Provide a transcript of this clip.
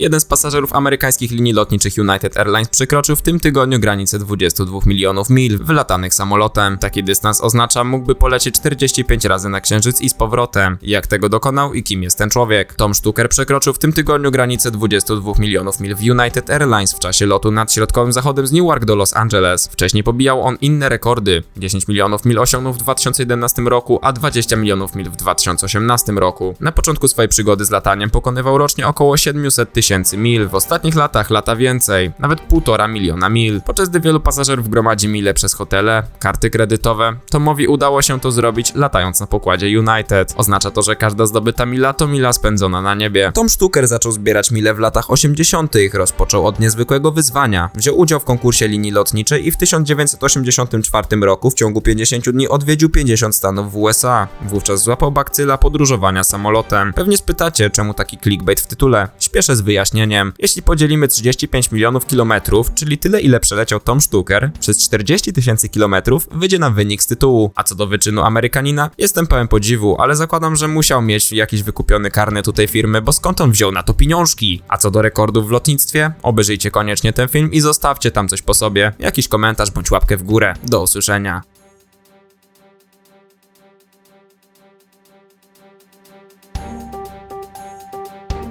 Jeden z pasażerów amerykańskich linii lotniczych United Airlines przekroczył w tym tygodniu granicę 22 milionów mil wylatanych samolotem. Taki dystans oznacza, mógłby polecieć 45 razy na Księżyc i z powrotem. Jak tego dokonał i kim jest ten człowiek? Tom Stucker przekroczył w tym tygodniu granicę 22 milionów mil w United Airlines w czasie lotu nad środkowym zachodem z Newark do Los Angeles. Wcześniej pobijał on inne rekordy. 10 milionów mil osiągnął w 2011 roku, a 20 milionów mil w 2018 roku. Na początku swojej przygody z lataniem pokonywał rocznie około 700 tysięcy mil, w ostatnich latach lata więcej, nawet 1,5 miliona mil. Podczas gdy wielu pasażerów gromadzi mile przez hotele, karty kredytowe, Tomowi udało się to zrobić latając na pokładzie United. Oznacza to, że każda zdobyta mila to mila spędzona na niebie. Tom Stucker zaczął zbierać mile w latach 80., rozpoczął od niezwykłego wyzwania. Wziął udział w konkursie linii lotniczej i w 1984 roku w ciągu 50 dni odwiedził 50 stanów w USA. Wówczas złapał bakcyla podróżowania samolotem. Pewnie spytacie, czemu taki clickbait w tytule. Śpieszę z wyjaśnieniem. Jeśli podzielimy 35 milionów kilometrów, czyli tyle ile przeleciał Tom Stucker, przez 40 tysięcy kilometrów, wyjdzie nam wynik z tytułu. A co do wyczynu Amerykanina, jestem pełen podziwu, ale zakładam, że musiał mieć jakiś wykupiony karnet u tej firmy, bo skąd on wziął na to pieniążki? A co do rekordów w lotnictwie, obejrzyjcie koniecznie ten film i zostawcie tam coś po sobie, jakiś komentarz bądź łapkę w górę. Do usłyszenia.